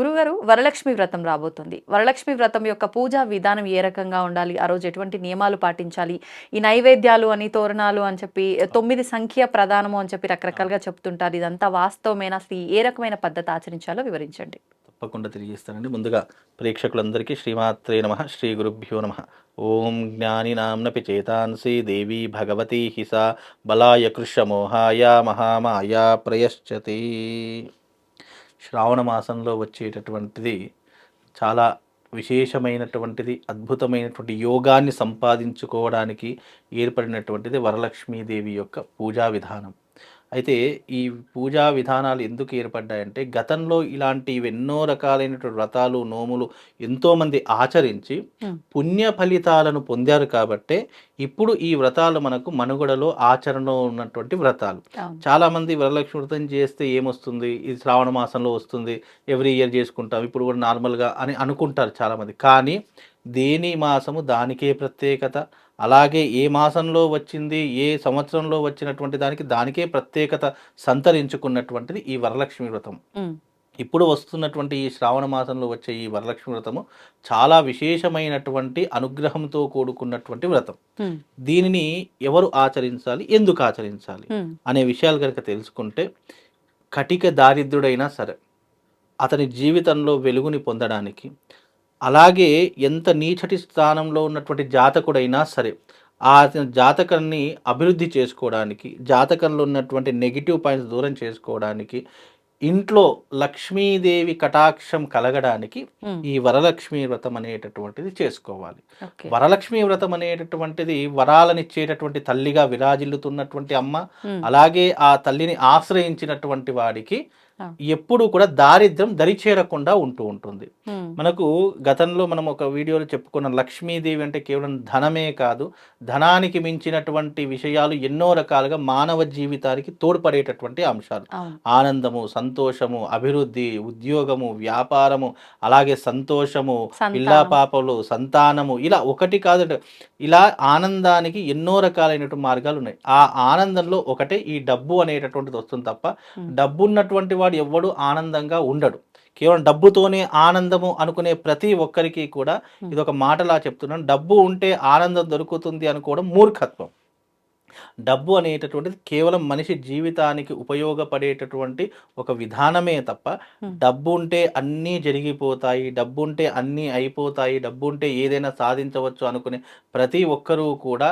గురుగారు వరలక్ష్మి వ్రతం రాబోతుంది. వరలక్ష్మి వ్రతం యొక్క పూజా విధానం ఏ రకంగా ఉండాలి? ఆ రోజు ఎటువంటి నియమాలు పాటించాలి? ఈ నైవేద్యాలు అని తోరణాలు అని చెప్పి తొమ్మిది సంఖ్య ప్రధానము అని చెప్పి రకరకాలుగా చెప్తుంటారు. ఇదంతా వాస్తవమైన? అసలు ఏ రకమైన పద్ధతి ఆచరించాలో వివరించండి. తప్పకుండా తెలియజేస్తానండి. ముందుగా ప్రేక్షకులందరికీ శ్రీమాత్రే నమ శ్రీ గురుభ్యో నమ. ఓం జ్ఞాని నామ్నపి చేతాంసి దేవి భగవతి హిసా బలాయ కృష్ణ మోహాయ మహామాయ ప్రయశ్చతి. శ్రావణ మాసంలో వచ్చేటటువంటిది చాలా విశేషమైనటువంటిది అద్భుతమైనటువంటి యోగాన్ని సంపాదించుకోవడానికి ఏర్పడినటువంటిది వరలక్ష్మీదేవి యొక్క పూజా విధానం. అయితే ఈ పూజా విధానాలు ఎందుకు ఏర్పడ్డాయంటే గతంలో ఇలాంటివి ఎన్నో రకాలైనటువంటి వ్రతాలు నోములు ఎంతోమంది ఆచరించి. పుణ్య ఫలితాలను పొందారు కాబట్టే ఇప్పుడు ఈ వ్రతాలు మనకు మనుగడలో ఆచరణలో ఉన్నటువంటి వ్రతాలు అవును. చాలా మంది వరలక్ష్మి వ్రతం చేస్తే ఏమొస్తుంది ఇది శ్రావణ మాసంలో వస్తుంది ఎవ్రీ ఇయర్ చేసుకుంటాం ఇప్పుడు కూడా నార్మల్గా అని అనుకుంటారు చాలామంది కానీ దేని మాసము దానికే ప్రత్యేకత. అలాగే ఏ మాసంలో వచ్చింది ఏ సంవత్సరంలో వచ్చినటువంటి దానికి దానికే ప్రత్యేకత సంతరించుకున్నటువంటిది ఈ వరలక్ష్మి వ్రతం ఇప్పుడు వస్తున్నటువంటి ఈ శ్రావణ మాసంలో వచ్చే ఈ వరలక్ష్మి వ్రతము చాలా విశేషమైనటువంటి అనుగ్రహంతో కూడుకున్నటువంటి వ్రతం. దీనిని ఎవరు ఆచరించాలి ఎందుకు ఆచరించాలి అనే విషయాలు కనుక తెలుసుకుంటే కటిక దారిద్రుడైనా సరే అతని జీవితంలో వెలుగుని పొందడానికి అలాగే ఎంత నీచటి స్థానంలో ఉన్నటువంటి జాతకుడైనా సరే ఆ జాతకాన్ని అభివృద్ధి చేసుకోవడానికి జాతకంలో ఉన్నటువంటి నెగిటివ్ పాయింట్స్ దూరం చేసుకోవడానికి ఇంట్లో లక్ష్మీదేవి కటాక్షం కలగడానికి ఈ వరలక్ష్మి వ్రతం అనేటటువంటిది చేసుకోవాలి. వరలక్ష్మి వ్రతం అనేటటువంటిది వరాలనిచ్చేటటువంటి తల్లిగా విరాజిల్లుతున్నటువంటి అమ్మ అలాగే ఆ తల్లిని ఆశ్రయించినటువంటి వాడికి. ఎప్పుడు కూడా దారిద్ర్యం దరిచేరకుండా ఉంటూ ఉంటుంది మనకు గతంలో మనం ఒక వీడియోలో చెప్పుకున్న లక్ష్మీదేవి అంటే కేవలం ధనమే కాదు ధనానికి మించినటువంటి విషయాలు ఎన్నో రకాలుగా మానవ జీవితానికి తోడ్పడేటటువంటి అంశాలు. ఆనందము సంతోషము అభివృద్ధి ఉద్యోగము వ్యాపారము అలాగే సంతోషము. పిల్లా పాపలు సంతానము ఇలా ఒకటి కాదు ఇలా ఆనందానికి ఎన్నో రకాలైనటువంటి మార్గాలు ఉన్నాయి ఆ ఆనందంలో ఒకటే ఈ డబ్బు అనేటటువంటిది వస్తుంది తప్ప. డబ్బు ఉన్నటువంటి వాడు ఎవ్వడు ఆనందంగా ఉండడు కేవలం డబ్బుతోనే ఆనందము అనుకునే ప్రతి ఒక్కరికి కూడా. ఇది ఒక మాటలా చెప్తున్నాను డబ్బు ఉంటే ఆనందం దొరుకుతుంది అనుకోవడం మూర్ఖత్వం డబ్బు అనేటటువంటిది కేవలం మనిషి జీవితానికి ఉపయోగపడేటటువంటి ఒక విధానమే తప్ప. డబ్బు ఉంటే అన్నీ జరిగిపోతాయి డబ్బు ఉంటే అన్నీ అయిపోతాయి డబ్బు ఉంటే ఏదైనా సాధించవచ్చు అనుకునే ప్రతి ఒక్కరూ కూడా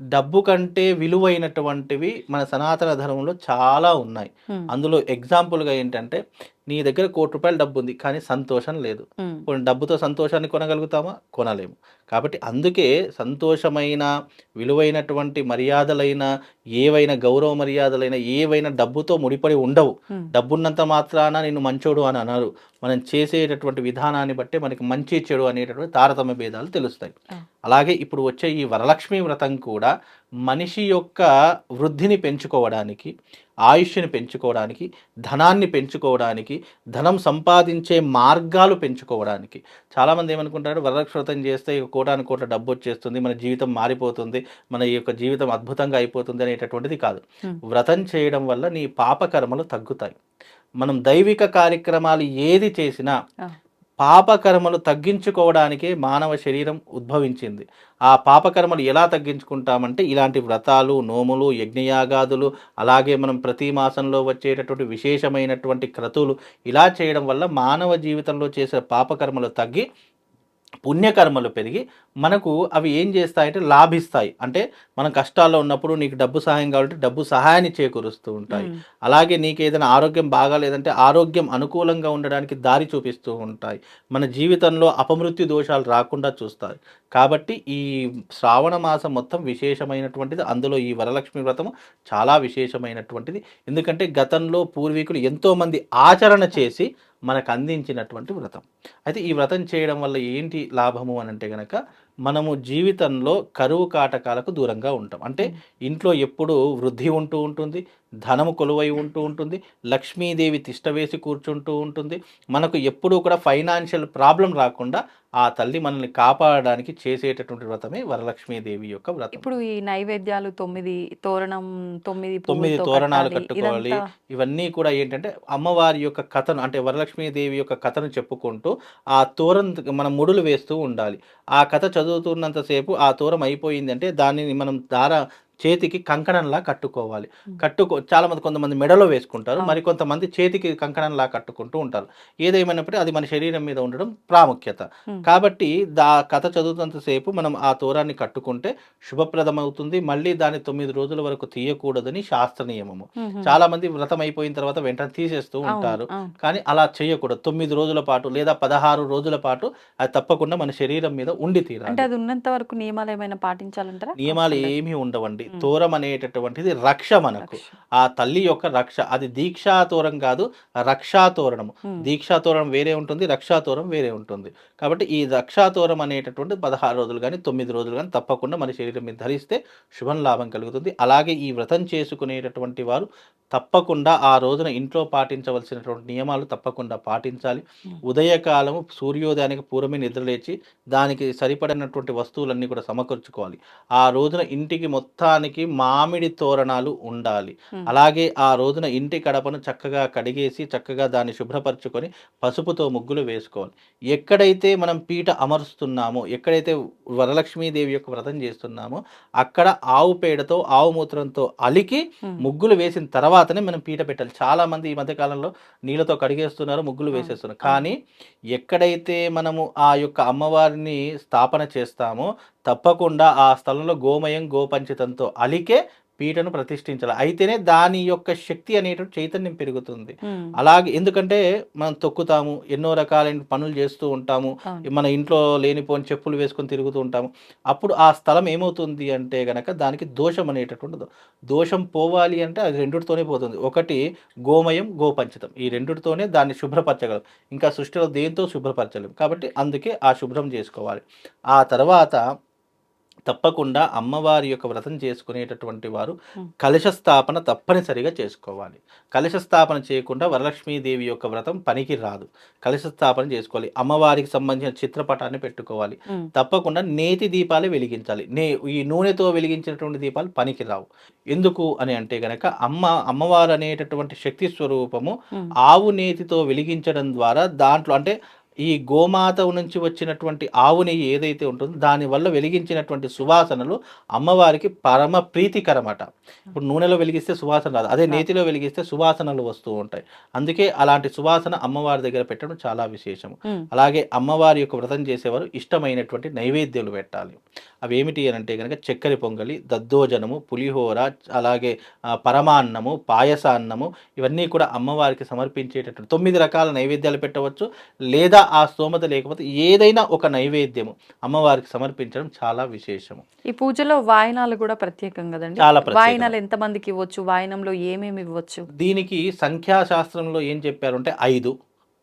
డబ్బు కంటే విలువైనటువంటివి మన సనాతన ధర్మంలో చాలా ఉన్నాయి. అందులో ఎగ్జాంపుల్గా ఏంటంటే నీ దగ్గర కోటి రూపాయల డబ్బు ఉంది కానీ సంతోషం లేదు. కొన్ని డబ్బుతో సంతోషాన్ని కొనగలుగుతామా? కొనలేము. కాబట్టి అందుకే సంతోషమైన విలువైనటువంటి మర్యాదలైన ఏవైనా గౌరవ మర్యాదలైన ఏవైనా డబ్బుతో ముడిపడి ఉండవు. డబ్బున్నంత మాత్రాన నిన్ను మంచోడు అని అన్నారు మనం చేసేటటువంటి విధానాన్ని బట్టి మనకి మంచి చెడు అనేటటువంటి తారతమ్య భేదాలు తెలుస్తాయి. అలాగే ఇప్పుడు వచ్చే ఈ వరలక్ష్మి వ్రతం కూడా మనిషి యొక్క వృద్ధిని పెంచుకోవడానికి ఆయుష్ని పెంచుకోవడానికి ధనాన్ని పెంచుకోవడానికి ధనం సంపాదించే మార్గాలు పెంచుకోవడానికి. చాలామంది ఏమనుకుంటారు? వరలక్ష్మి వ్రతం చేస్తే కోటాను కోట్ల డబ్బు వచ్చేస్తుంది మన జీవితం మారిపోతుంది మన ఈ యొక్క జీవితం అద్భుతంగా అయిపోతుంది అనేటటువంటిది కాదు. వ్రతం చేయడం వల్ల నీ పాపకర్మలు తగ్గుతాయి. మనం దైవిక కార్యక్రమాలు ఏది చేసినా. పాపకర్మలు తగ్గించుకోవడానికే మానవ శరీరం ఉద్భవించింది ఆ పాపకర్మలు ఎలా తగ్గించుకుంటామంటే ఇలాంటి వ్రతాలు నోములు యజ్ఞయాగాదులు అలాగే మనం ప్రతి మాసంలో వచ్చేటటువంటి విశేషమైనటువంటి క్రతువులు ఇలా చేయడం వల్ల మానవ జీవితంలో చేసే పాపకర్మలు తగ్గి పుణ్యకర్మలు పెరిగి మనకు అవి ఏం చేస్తాయంటే లాభిస్తాయి. అంటే మనం కష్టాల్లో ఉన్నప్పుడు నీకు డబ్బు సహాయం కావాలంటే డబ్బు సహాయాన్ని చేకూరుస్తూ ఉంటాయి. అలాగే నీకు ఏదైనా ఆరోగ్యం బాగాలేదంటే ఆరోగ్యం అనుకూలంగా ఉండడానికి దారి చూపిస్తూ ఉంటాయి. మన జీవితంలో అపమృత్యు దోషాలు రాకుండా చూస్తాయి. కాబట్టి ఈ శ్రావణ మాసం మొత్తం విశేషమైనటువంటిది. అందులో ఈ వరలక్ష్మి వ్రతము చాలా విశేషమైనటువంటిది. ఎందుకంటే గతంలో పూర్వీకులు ఎంతోమంది ఆచరణ చేసి మనకు అందించినటువంటి వ్రతం. అయితే ఈ వ్రతం చేయడం వల్ల ఏంటి లాభము అని అంటే కనుక మనము జీవితంలో కరువు కాటకాలకు దూరంగా ఉంటాం. అంటే ఇంట్లో ఎప్పుడు వృద్ధి ఉంటూ ఉంటుంది ధనము కొలువై ఉంటూ ఉంటుంది లక్ష్మీదేవి తిష్టవేసి కూర్చుంటూ ఉంటుంది. మనకు ఎప్పుడూ కూడా ఫైనాన్షియల్ ప్రాబ్లం రాకుండా ఆ తల్లి మనల్ని కాపాడడానికి చేసేటటువంటి వ్రతమే వరలక్ష్మీదేవి యొక్క వ్రతం. ఇప్పుడు ఈ నైవేద్యాలు తొమ్మిది తోరణం తొమ్మిది తొమ్మిది తోరణాలు. కట్టుకోవాలి. ఇవన్నీ కూడా ఏంటంటే అమ్మవారి యొక్క కథను అంటే వరలక్ష్మీదేవి యొక్క కథను చెప్పుకుంటూ ఆ తోరం మనం ముడులు వేస్తూ ఉండాలి. ఆ కథ చదువుతున్నంతసేపు ఆ తోరం అయిపోయింది అంటే దానిని మనం దార చేతికి కంకణంలా కట్టుకోవాలి కట్టుకో చాలా మంది కొంతమంది మెడలో వేసుకుంటారు. మరి కొంతమంది చేతికి కంకణంలా కట్టుకుంటూ ఉంటారు ఏదేమైనప్పటికీ అది మన శరీరం మీద ఉండడం ప్రాముఖ్యత. కాబట్టి దా కథ చదువుతున్నంతసేపు మనం ఆ తోరాన్ని కట్టుకుంటే శుభప్రదం అవుతుంది మళ్ళీ దాన్ని తొమ్మిది రోజుల వరకు తీయకూడదని శాస్త్ర నియమము మ్మ్, మ్మ్. చాలా మంది వ్రతం అయిపోయిన తర్వాత వెంటనే తీసేస్తూ ఉంటారు. కానీ అలా చేయకూడదు తొమ్మిది రోజుల పాటు లేదా పదహారు రోజుల పాటు అది తప్పకుండా మన శరీరం మీద ఉండి అంటే తీరాలి అది ఉన్నంత వరకు నియమాలు ఏమైనా పాటించాలంటారా నియమాలు. ఏమీ ఉండవండి. తోరం అనేటటువంటిది రక్ష. మనకు. ఆ తల్లి యొక్క రక్ష అది దీక్షా తోరం కాదు రక్షా తోరణము. మ్మ్. దీక్షా తోరణం వేరే ఉంటుంది రక్షా తోరం వేరే ఉంటుంది. కాబట్టి ఈ రక్షా తోరం అనేటటువంటి పదహారు రోజులు కానీ తొమ్మిది రోజులు కానీ తప్పకుండా మన శరీరం మీద ధరిస్తే శుభం లాభం కలుగుతుంది. అలాగే ఈ వ్రతం చేసుకునేటటువంటి వారు తప్పకుండా ఆ రోజున ఇంట్లో పాటించవలసినటువంటి నియమాలు తప్పకుండా పాటించాలి. ఉదయకాలము సూర్యోదయానికి పూర్వమే నిద్రలేచి దానికి సరిపడినటువంటి వస్తువులన్నీ కూడా సమకూర్చుకోవాలి. ఆ రోజున ఇంటికి మొత్తానికి మామిడి తోరణాలు ఉండాలి. అలాగే ఆ రోజున ఇంటి కడపను చక్కగా కడిగేసి చక్కగా దాన్ని శుభ్రపరచుకొని పసుపుతో ముగ్గులు వేసుకోవాలి. ఎక్కడైతే మనం పీట అమరుస్తున్నామో ఎక్కడైతే వరలక్ష్మీదేవి యొక్క వ్రతం చేస్తున్నామో అక్కడ ఆవు పేడతో ఆవు మూత్రంతో అలికి. ముగ్గులు వేసిన తర్వాతనే మనం పీట పెట్టాలి. చాలా మంది ఈ మధ్య కాలంలో నీళ్ళతో కడిగేస్తున్నారు ముగ్గులు వేసేస్తున్నారు. కానీ ఎక్కడైతే మనము ఆ యొక్క అమ్మవారిని స్థాపన చేస్తామో తప్పకుండా ఆ స్థలంలో గోమయం గోపంచితంతో అలికే పీటను ప్రతిష్ఠించాలి. అయితేనే దాని యొక్క శక్తి అనేటువంటి చైతన్యం పెరుగుతుంది. అలాగే ఎందుకంటే మనం తొక్కుతాము ఎన్నో రకాలైన పనులు చేస్తూ ఉంటాము. మన ఇంట్లో లేనిపోని చెప్పులు వేసుకొని తిరుగుతూ ఉంటాము. అప్పుడు ఆ స్థలం ఏమవుతుంది అంటే గనక దానికి దోషం అనేటటువంటిది దోషం పోవాలి అంటే అది రెండుతోనే పోతుంది. ఒకటి గోమయం గోపంచితం. ఈ రెండుతోనే దాన్ని శుభ్రపరచగలం. ఇంకా సృష్టిలో దేంతో శుభ్రపరచలేం. కాబట్టి అందుకే ఆ శుభ్రం చేసుకోవాలి. ఆ తర్వాత తప్పకుండా అమ్మవారి యొక్క వ్రతం చేసుకునేటటువంటి వారు. కలశ స్థాపన తప్పనిసరిగా చేసుకోవాలి కలశ స్థాపన చేయకుండా వరలక్ష్మీదేవి యొక్క వ్రతం పనికి రాదు కలశ స్థాపన చేసుకోవాలి అమ్మవారికి సంబంధించిన చిత్రపటాన్ని పెట్టుకోవాలి. తప్పకుండా నేతి దీపాలు వెలిగించాలి నే ఈ నూనెతో వెలిగించినటువంటి దీపాలు పనికి రావు ఎందుకు అని అంటే గనక అమ్మ అమ్మవారు అనేటటువంటి శక్తి స్వరూపము. ఆవు నేతితో వెలిగించడం ద్వారా దాంట్లో అంటే ఈ గోమాత నుంచి వచ్చినటువంటి ఆవు నెయ్యి ఏదైతే ఉంటుందో దానివల్ల వెలిగించినటువంటి సువాసనలు అమ్మవారికి పరమ ప్రీతికరమట. ఇప్పుడు నూనెలో వెలిగిస్తే సువాసన రాదు. అదే నేతిలో వెలిగిస్తే సువాసనలు వస్తూ ఉంటాయి. అందుకే అలాంటి సువాసన అమ్మవారి దగ్గర పెట్టడం చాలా విశేషము. మ్మ్. అలాగే అమ్మవారి యొక్క వ్రతం చేసేవారు ఇష్టమైనటువంటి నైవేద్యాలు పెట్టాలి. అవి ఏమిటి అని అంటే కనుక చక్కెర పొంగలి దద్దోజనము పులిహోర అలాగే పరమాన్నము పాయసాన్నము ఇవన్నీ కూడా అమ్మవారికి సమర్పించేటటువంటి తొమ్మిది రకాల నైవేద్యాలు పెట్టవచ్చు. లేదా ఆ స్తోమత లేకపోతే ఏదైనా ఒక నైవేద్యము అమ్మవారికి సమర్పించడం చాలా విశేషము. ఈ పూజలో వాయనాలు కూడా ప్రత్యేకం కదండి? చాలా. వాయనాలు ఎంత మందికి ఇవ్వచ్చు? వాయనంలో ఏమేమి ఇవ్వచ్చు? దీనికి సంఖ్యాశాస్త్రంలో ఏం చెప్పారంటే ఐదు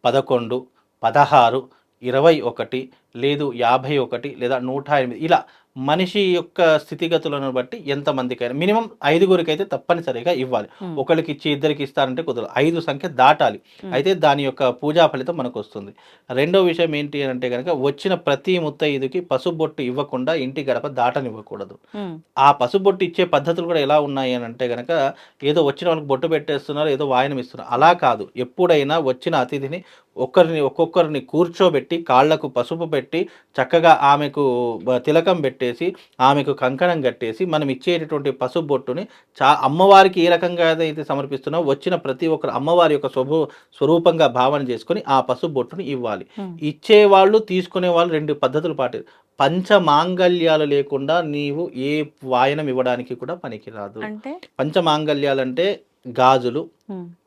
పదకొండు పదహారు ఇరవై ఒకటి లేదు యాభై ఒకటి లేదా నూట ఎనిమిది ఇలా మనిషి యొక్క స్థితిగతులను బట్టి ఎంతమందికైనా మినిమం ఐదుగురికి అయితే తప్పనిసరిగా ఇవ్వాలి. ఒకరికి ఇచ్చి ఇద్దరికి ఇస్తారంటే కుదరదు. ఐదు సంఖ్య దాటాలి. అయితే దాని యొక్క పూజా ఫలితం మనకు వస్తుంది రెండో విషయం ఏంటి అని అంటే కనుక వచ్చిన ప్రతి ముత్తైదుకి పసుబొట్టు ఇవ్వకుండా ఇంటి గడప దాటనివ్వకూడదు. ఆ పసుబొట్టు ఇచ్చే పద్ధతులు కూడా ఎలా ఉన్నాయి అని అంటే కనుక ఏదో వచ్చిన వాళ్ళకి బొట్టు పెట్టేస్తున్నారు ఏదో వాయనం ఇస్తున్నారు. అలా కాదు. ఎప్పుడైనా వచ్చిన అతిథిని ఒక్కరిని ఒక్కొక్కరిని కూర్చోబెట్టి కాళ్ళకు పసుపు పెట్టి చక్కగా ఆమెకు తిలకం పెట్టేసి ఆమెకు కంకణం కట్టేసి మనం ఇచ్చేటటువంటి పసుపు బొట్టుని చా అమ్మవారికి ఏ రకంగా అయితే సమర్పిస్తున్నామో వచ్చిన ప్రతి ఒక్కరు అమ్మవారి యొక్క స్వభూ స్వరూపంగా భావన చేసుకొని ఆ పసుపు బొట్టుని ఇవ్వాలి. ఇచ్చేవాళ్ళు తీసుకునే వాళ్ళు రెండు పద్ధతులు పాటి పంచమాంగల్యాలు లేకుండా నీవు ఏ వాయనం ఇవ్వడానికి కూడా పనికిరాదు అంటే పంచమాంగల్యాలంటే గాజులు.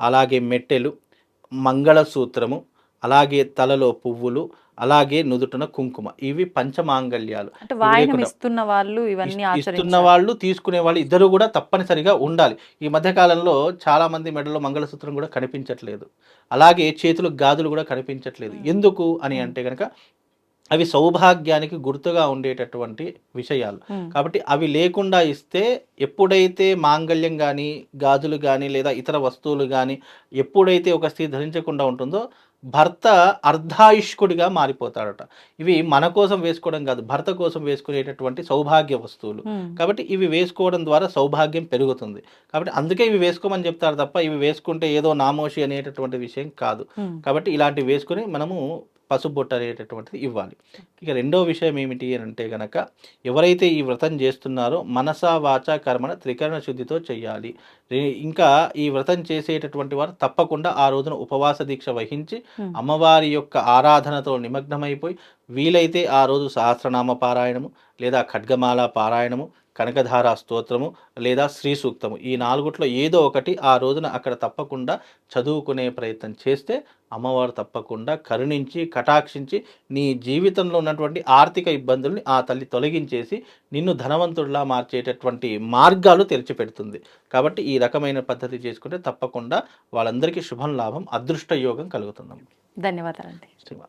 అలాగే మెట్టెలు మంగళసూత్రము అలాగే తలలో పువ్వులు అలాగే నుదుటన కుంకుమ. ఇవి పంచమాంగల్యాలు ఇస్తున్న వాళ్ళు ఇవన్నీ ఇస్- ఇస్తున్న వాళ్ళు తీసుకునే వాళ్ళు ఇద్దరు కూడా తప్పనిసరిగా ఉండాలి. ఈ మధ్య కాలంలో చాలా మంది మెడలో మంగళసూత్రం కూడా కనిపించట్లేదు. అలాగే చేతులు గాజులు కూడా కనిపించట్లేదు. ఎందుకు అని. అంటే కనుక అవి సౌభాగ్యానికి గుర్తుగా ఉండేటటువంటి విషయాలు. కాబట్టి అవి లేకుండా ఇస్తే ఎప్పుడైతే మాంగళ్యం కానీ గాజులు కానీ లేదా ఇతర వస్తువులు కానీ ఎప్పుడైతే ఒక స్త్రీ ధరించకుండా ఉంటుందో భర్త అర్ధాయుష్కుడిగా మారిపోతాడట ఇవి మన కోసం వేసుకోవడం కాదు భర్త కోసం వేసుకునేటటువంటి సౌభాగ్య వస్తువులు. కాబట్టి ఇవి వేసుకోవడం ద్వారా సౌభాగ్యం పెరుగుతుంది కాబట్టి అందుకే ఇవి వేసుకోమని చెప్తారు తప్ప ఇవి వేసుకుంటే ఏదో నామోషి అనేటటువంటి విషయం కాదు. కాబట్టి ఇలాంటివి వేసుకుని మనము పసుబొట్టు అనేటటువంటిది ఇవ్వాలి ఇక రెండో విషయం ఏమిటి అని అంటే గనక ఎవరైతే ఈ వ్రతం చేస్తున్నారో మనసా వాచ కర్మణ త్రికరణ శుద్ధితో చేయాలి ఇంకా ఈ వ్రతం చేసేటటువంటి వారు తప్పకుండా ఆ రోజున ఉపవాస దీక్ష వహించి. అమ్మవారి యొక్క ఆరాధనతో నిమగ్నమైపోయి వీలైతే ఆ రోజు సహస్రనామ పారాయణము లేదా ఖడ్గమాల పారాయణము కనకధార స్తోత్రము లేదా శ్రీ సూక్తము. ఈ నాలుగుట్లో ఏదో ఒకటి ఆ రోజున అక్కడ తప్పకుండా చదువుకునే ప్రయత్నం చేస్తే అమ్మవారు తప్పకుండా కరుణించి కటాక్షించి నీ జీవితంలో ఉన్నటువంటి ఆర్థిక ఇబ్బందుల్ని ఆ తల్లి తొలగించేసి నిన్ను ధనవంతుడిలా మార్చేటటువంటి మార్గాలు తెరిచిపెడుతుంది. కాబట్టి ఈ రకమైన పద్ధతి చేసుకుంటే తప్పకుండా వాళ్ళందరికీ శుభం లాభం అదృష్ట యోగం కలుగుతుందమ్మ ధన్యవాదాలండి. శ్రీమాత.